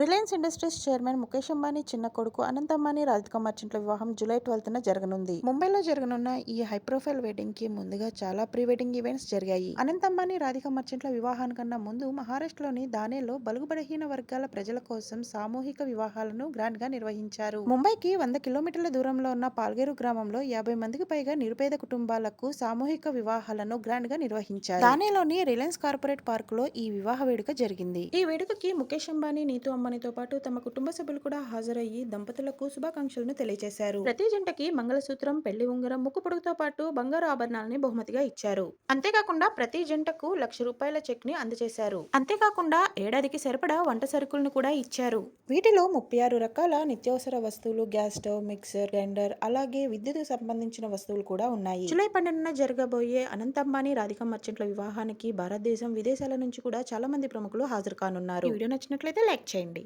Reliance Industries chairman Mukesh Ambani చిన్న కొడుకు అనంత్ అంబానీ రాధిక మర్చెంట్ల వివాహం జూలై ట్వెల్త్ న జరగనుంది. ముంబైలో జరగనున్న ఈ హై ప్రొఫైల్ వెడ్డింగ్కి ముందుగా చాలా ప్రీ వెడ్డింగ్ ఈవెంట్స్ జరిగాయి. అనంత్ అంబానీ రాధిక మర్చెంట్ల వివాహానికన్నా ముందు మహారాష్ట్రలోని దానేలో బలుగుబడహీన వర్గాల ప్రజల కోసం సామూహిక వివాహాలను గ్రాండ్గా నిర్వహించారు. ముంబైకి వంద కిలోమీటర్ల దూరంలో ఉన్న పాల్గేరు గ్రామంలో యాభై మందికి పైగా నిరుపేద కుటుంబాలకు సామూహిక వివాహాలను గ్రాండ్గా నిర్వహించారు. దానేలోని రిలయన్స్ కార్పొరేట్ పార్క్లో ఈ వివాహ వేడుక జరిగింది. ఈ వేడుకకి ముఖేష్ అంబానీ నీతు నీతూ అంబానీతో పాటు తమ కుటుంబ సభ్యులు కూడా హాజరయ్యి దంపతులకు శుభాకాంక్షలను తెలియజేశారు. ప్రతి జంటకి మంగళసూత్రం పెళ్ళి ఉంగరం ముక్కు పొడుగుతో పాటు బంగారు ఆభరణాలని బహుమతిగా ఇచ్చారు. అంతేకాకుండా ప్రతి జంటకు లక్ష రూపాయల చెక్ని అందజేశారు. అంతేకాకుండా ఏడాదికి సరిపడా వంట సరుకులను కూడా ఇచ్చారు. వీటిలో ముప్పై ఆరు రకాల నిత్యావసర వస్తువులు గ్యాస్ స్టవ్ మిక్సర్ గ్రైండర్ అలాగే విద్యుత్ సంబంధించిన వస్తువులు కూడా ఉన్నాయి. జూలై పన్నెండున జరగబోయే అనంతంబాని అంబానీ రాధిక మర్చెంట్ల వివాహానికి భారతదేశం విదేశాల నుంచి కూడా చాలా మంది ప్రముఖులు హాజరు కానున్నారు. వీడియో నచ్చినట్లయితే లైక్ చేయండి.